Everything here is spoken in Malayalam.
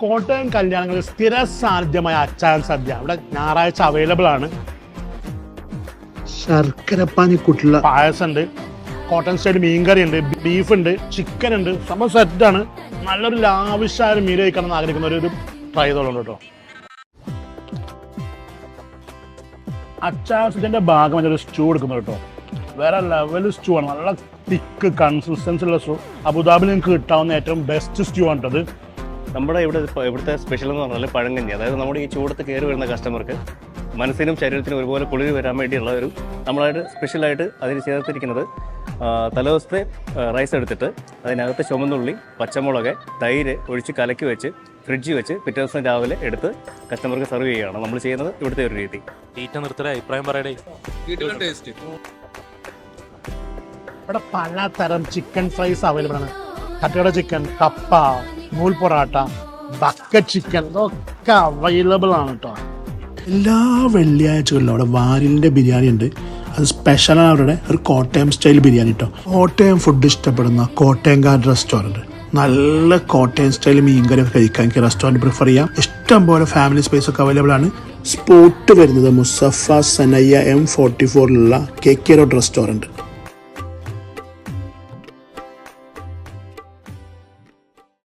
കോട്ടയം കല്യാണങ്ങളിൽ സ്ഥിര സാന്നിധ്യമായ അച്ചാൻ സദ്യ. അവിടെ ഞായറാഴ്ച അവൈലബിൾ ആണ്. ശർക്കരപ്പാനിക്കുട്ടുള്ള പായസം ഉണ്ട് കോട്ടൺ സ്റ്റൈൽ മീൻകറി ഉണ്ട് ബീഫ് ഉണ്ട് ചിക്കൻ ഉണ്ട്. സംഭവം ആണ്. നല്ലൊരു ലാവശ്യമായ മീൻ കഴിക്കണം എന്ന് ആഗ്രഹിക്കുന്ന ഒരു ട്രൈ ചെയ്തോളൂ കേട്ടോ. അച്ചാസിന്റെ ഭാഗം ഒരു സ്റ്റൂ എടുക്കുന്നു കേട്ടോ. വേറെ ലെവൽ സ്റ്റൂ ആണ്. നല്ല തിക്ക് കൺസിസ്റ്റൻസി ഉള്ള സ്റ്റൂ അബുദാബിൽ നിങ്ങൾക്ക് കിട്ടാവുന്ന ഏറ്റവും ബെസ്റ്റ് സ്റ്റൂ ആണ് കേട്ടോ ഇത് നമ്മുടെ ഇവിടെ ഇവിടുത്തെ സ്പെഷ്യൽ എന്ന് പറഞ്ഞാൽ പഴങ്കഞ്ഞി. അതായത് നമ്മുടെ ഈ ചൂടത്ത് കയറി വരുന്ന കസ്റ്റമർക്ക് മനസ്സിനും ശരീരത്തിനും ഒരുപോലെ കുളിർ വരാൻ വേണ്ടിയുള്ള ഒരു നമ്മളായിട്ട് സ്പെഷ്യലായിട്ട് അതിന് ചേർത്തിരിക്കുന്നത് തലേ തലേദിവസത്തെ റൈസ് എടുത്തിട്ട് അതിനകത്ത് ചുമന്നുള്ളി പച്ചമുളക് തൈര് ഒഴിച്ച് കലക്കി വെച്ച് ഫ്രിഡ്ജിൽ വെച്ച് പിറ്റേ ദിവസം രാവിലെ എടുത്ത് കസ്റ്റമർക്ക് സെർവ് ചെയ്യുകയാണ്. നമ്മൾ ചെയ്യുന്നത് ഇവിടുത്തെ ഒരു രീതി. തീറ്റ നിർത്തല അഭിപ്രായം പറയടേ. ടേസ്റ്റ് ഇവിടെ പലതരം ചിക്കൻ ഫ്രൈസ് അവൈലബിൾ ആണ്. കട്ടയുടെ ചിക്കൻ കപ്പ നൂൽ പൊറാട്ട ബക്ക ചിക്കൻ ഇതൊക്കെ അവൈലബിൾ ആണ് കേട്ടോ എല്ലാ വെള്ളിയാഴ്ചകളിലും അവിടെ വാരിലിന്റെ ബിരിയാണി ഉണ്ട്. അത് സ്പെഷ്യലാണ് അവരുടെ. ഒരു കോട്ടയം സ്റ്റൈൽ ബിരിയാണി കേട്ടോ കോട്ടയം ഫുഡ് ഇഷ്ടപ്പെടുന്ന കോട്ടയംകാട് റെസ്റ്റോറന്റ് നല്ല കോട്ടയം സ്റ്റൈൽ മീൻകറി കഴിക്കാൻ എനിക്ക് റെസ്റ്റോറന്റ് പ്രിഫർ ചെയ്യാം. ഇഷ്ടം പോലെ ഫാമിലി സ്പേസ് ഒക്കെ അവൈലബിൾ ആണ്. സ്പോട്ട് വരുന്നത് മുസഫ സനയ്യ എം ഫോർട്ടി ഫോറിലുള്ള കെ കെ റോഡ് റെസ്റ്റോറന്റ്